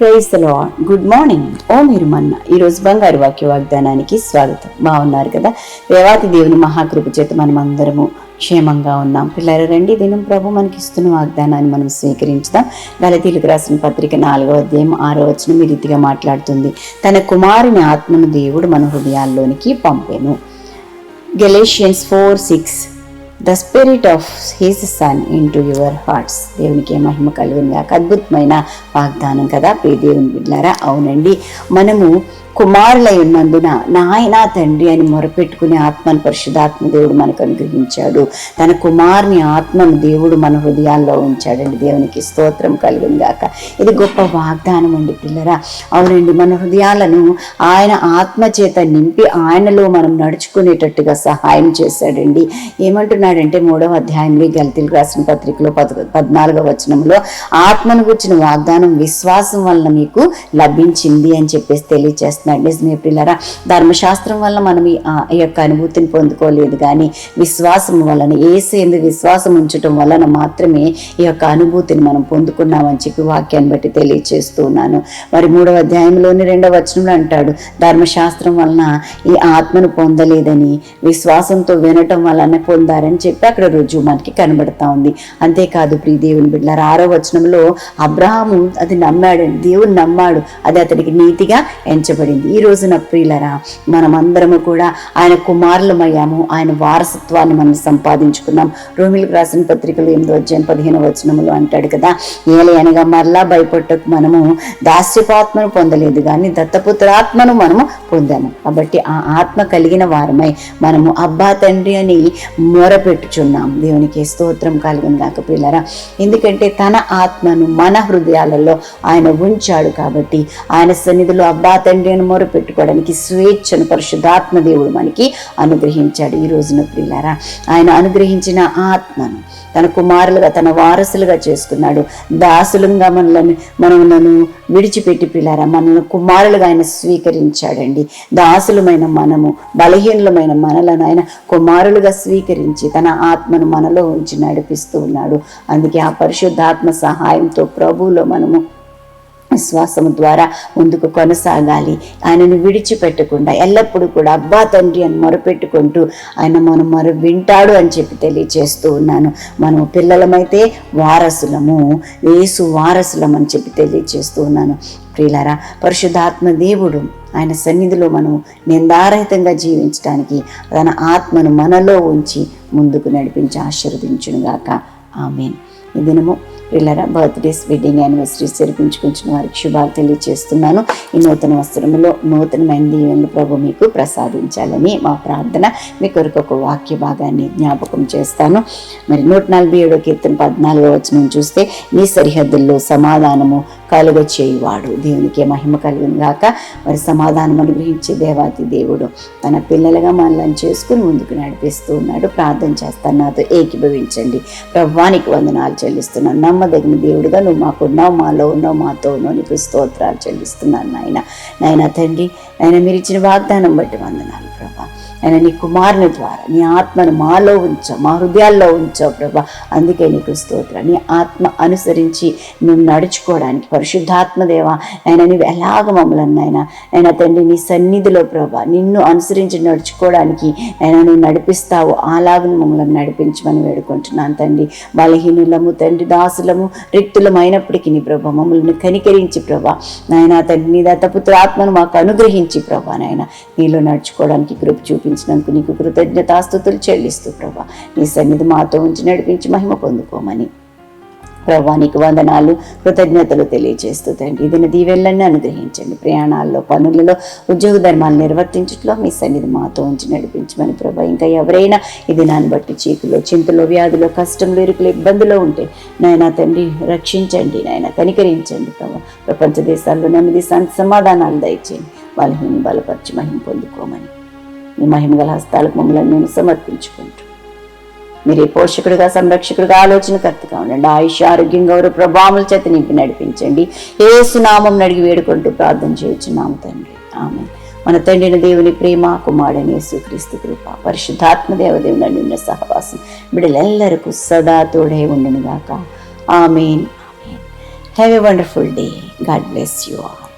Praise good morning ఓ మీరు మన్న ఈరోజు బంగారు వాక్య వాగ్దానానికి స్వాగతం. బాగున్నారు కదా? దేవాతి దేవుని మహాకృప చేత మనం అందరము క్షేమంగా ఉన్నాం. పిల్లలు రండి దినం ప్రభు మనకి ఇస్తున్న వాగ్దానాన్ని మనం స్వీకరించుదాం. గలతీలకు రాసిన పత్రిక నాలుగో అధ్యాయం ఆరో వచనం ఈ రీతిగా మాట్లాడుతుంది. తన కుమారుని ఆత్మను దేవుడు మన హృదయాల్లోనికి పంపెను. Galatians four six. The spirit of his son into your hearts దేవునికి మహిమ కలుగుని అద్భుతమైన వాగ్దానం కదా ప్రియ దేవుని బిడ్డారా? అవునండి. మనము కుమారులై ఉన్నందున నాయన తండ్రి అని మొరపెట్టుకునే ఆత్మను పరిశుధాత్మ దేవుడు మనకు అనుగ్రహించాడు. తన కుమారుని ఆత్మను దేవుడు మన హృదయాల్లో ఉంచాడండి. దేవునికి స్తోత్రం కలుగుని ఇది గొప్ప వాగ్దానం అండి పిల్లరా. అవునండి మన హృదయాలను ఆయన ఆత్మ చేత నింపి ఆయనలో మనం నడుచుకునేటట్టుగా సహాయం చేశాడండి. ఏమంటున్నాడంటే మూడవ అధ్యాయంలో గల్తీలు రాసిన పత్రికలో పద పద్నాలుగవ వచనంలో ఆత్మను గుర్చిన వాగ్దానం విశ్వాసం వలన మీకు లభించింది అని చెప్పేసి చేస్తున్నాడు. నిజమే పిల్లరా ధర్మశాస్త్రం వల్ల మనం ఈ యొక్క అనుభూతిని పొందుకోలేదు కానీ విశ్వాసం వలన ఏసేందు విశ్వాసం ఉంచటం వలన మాత్రమే ఈ యొక్క అనుభూతిని మనం పొందుకున్నామని చెప్పి వాక్యాన్ని బట్టి తెలియచేస్తున్నాను మరి మూడవ అధ్యాయంలోని రెండవ వచనంలో అంటాడు ధర్మశాస్త్రం వలన ఈ ఆత్మను పొందలేదని విశ్వాసంతో వినటం వలన పొందారని చెప్పి అక్కడ రుజువు మనకి కనబడతా ఉంది. అంతేకాదు ప్రియ దేవుని బిడ్డారు ఆరో వచనంలో అబ్రహాము అది నమ్మాడు దేవుని నమ్మాడు అది అతనికి నీతిగా జరిగింది. ఈ రోజున ప్రియులరా మనమందరము కూడా ఆయన కుమారులమయ్యాము. ఆయన వారసత్వాన్ని మనం సంపాదించుకున్నాం. రోమిలకు రాసిన పత్రికలు ఎనిమిది అధ్యాయం పదిహేను వచనములు అంటాడు కదా ఏలి అనగా మరలా భయపడటకు మనము దాస్యపాత్మను పొందలేదు కానీ దత్తపుత్రాత్మను మనము పొందాము. కాబట్టి ఆ ఆత్మ కలిగిన వారమై మనము అబ్బా తండ్రి అని మొరపెట్టుచున్నాం. దేవునికి స్తోత్రం కలిగిన కాక పిల్లరా ఎందుకంటే తన ఆత్మను మన హృదయాలలో ఆయన ఉంచాడు కాబట్టి ఆయన సన్నిధిలో అబ్బా తండ్రి అని మొరపెట్టుకోవడానికి స్వేచ్ఛను పరిశుద్ధాత్మ దేవుడు మనకి అనుగ్రహించాడు ఈ రోజున ప్రియులారా. ఆయన అనుగ్రహించిన ఆత్మను తన కుమారులుగా తన వారసులుగా చేసుకున్నాడు. దాసులుగా మనలను మనలను విడిచిపెట్టి పిల్లారా మనల్ని కుమారులుగా ఆయన స్వీకరించాడండి. దాసులమైన మనము బలహీనులమైన మనలను ఆయన కుమారులుగా స్వీకరించి తన ఆత్మను మనలో ఉంచి నడిపిస్తూ ఉన్నాడు. అందుకే ఆ పరిశుద్ధాత్మ సహాయంతో ప్రభువులో మనము విశ్వాసము ద్వారా ముందుకు కొనసాగాలి. ఆయనను విడిచిపెట్టకుండా ఎల్లప్పుడూ కూడా అబ్బా తండ్రి అని మొరపెట్టుకుంటూ ఆయన మనం మొర వింటాడు అని చెప్పి తెలియచేస్తూ ఉన్నాను. మనము పిల్లలమైతే వారసులము. వేసు వారసులం అని చెప్పి తెలియచేస్తూ ఉన్నాను. ప్రియులారా పరిశుద్ధాత్మ దేవుడు ఆయన సన్నిధిలో మనం నిందారహితంగా జీవించడానికి తన ఆత్మను మనలో ఉంచి ముందుకు నడిపించి ఆశీర్వదించునుగాక. ఆమెన్. ఈ దినము పిల్లల బర్త్డేస్ వెడ్డింగ్ యానివర్సరీస్ జరిపించుకుంటున్న వారికి శుభాలు తెలియజేస్తున్నాను. ఈ నూతన వస్త్రములో నూతనమైన దీవెనలు ప్రభు మీకు ప్రసాదించాలని మా ప్రార్థన. మీ కొరకు ఒక వాక్య భాగాన్ని జ్ఞాపకం చేస్తాను. మరి నూట నలభై ఏడో కీర్తన పద్నాలుగో వచనం చూస్తే నీ సరిహద్దుల్లో సమాధానము కలుగ చేయువాడు. దేవునికి మహిమ కలుగును గాక మరి సమాధానం అనుగ్రహించే దేవాతి దేవుడు. తన పిల్లలుగా మనల్ని చేసుకుని ముందుకు నడిపిస్తూ ఉన్నాడు. ప్రార్థన చేస్తాను. నాతో ఏకీభవించండి. ప్రభానికి వందనాలు చెల్లిస్తున్నాను. నమ్మదగిన దేవుడిగా నువ్వు మాకున్నావు మాలో ఉన్నావు మాతో ఉన్నావు. నీకు స్తోత్రాలు చెల్లిస్తున్నాను నాయన. నాయన తండ్రి నాయన మీరు ఇచ్చిన వాగ్దానం బట్టి వందనాలు ప్రభా. ఆయన నీ కుమారుని ద్వారా నీ ఆత్మను మాలో ఉంచావు మా హృదయాల్లో ఉంచావు ప్రభా. అందుకే నీకు స్తోత్ర. నీ ఆత్మ అనుసరించి నువ్వు నడుచుకోవడానికి పరిశుద్ధాత్మదేవ ఆయన నువ్వు ఎలాగ మమ్మల్ని ఆయన ఆయన తండ్రి నీ సన్నిధిలో ప్రభా నిన్ను అనుసరించి నడుచుకోవడానికి ఆయన నువ్వు నడిపిస్తావు ఆలాగను మమ్మల్ని నడిపించమని వేడుకుంటున్నాను తండ్రి. బలహీనులము తండ్రి దాసులము రిక్తులమైనప్పటికీ నీ ప్రభా మమ్మల్ని కనికరించి ప్రభా నాయన తండ్రి నీ దత్తపుత్ర ఆత్మను మాకు అనుగ్రహించి ప్రభా నాయన నీలో నడుచుకోవడానికి కృప నడిపించినందుకు నీకు కృతజ్ఞతాస్థుతులు చెల్లిస్తూ ప్రభా. నీ సన్నిధి మాతో ఉంచి నడిపించి మహిమ పొందుకోమని. ప్రభా నీకు వందనాలు కృతజ్ఞతలు తెలియజేస్తూ తండ్రి. ఇది దీవెళ్ళని అనుగ్రహించండి. ప్రయాణాల్లో పనులలో ఉద్యోగ ధర్మాలు నిర్వర్తించట్లో మీ సన్నిధి మాతో ఉంచి నడిపించమని ప్రభా. ఇంకా ఎవరైనా ఇది నాన్ని బట్టి చీకులో చింతలో వ్యాధిలో కష్టంలో ఇరుకులు ఇబ్బందులో ఉంటే నాయన తండ్రి రక్షించండి. నాయన కనికరించండి ప్రభా. ప్రపంచ దేశాల్లో నెమ్మది సమాధానాలు దయచేయండి. వాళ్ళని బలపరిచి మహిమ పొందుకోమని. మీ మహిమ గల హస్తాలకు మమ్మల్ని మేము సమర్పించుకుంటూ. మీరే పోషకుడిగా సంరక్షకుడిగా ఆలోచనకర్తగా ఉండండి. ఆయుష్ ఆరోగ్యం గౌరవ ప్రభావముల చేత నింపి నడిపించండి. ఏ సునామం నడిగి వేడుకుంటూ ప్రార్థన చేయొచ్చున్నాము తండ్రి. ఆమె మన తండ్రిని దేవుని ప్రేమ కుమారుడని యేసుక్రీస్తు కృప పరిశుద్ధాత్మ దేవదేవుని నిన్న సహవాసం బిడ్డలెల్లరకు సదా తోడే ఉండునుగాక. Amen. Have a wonderful day God bless you all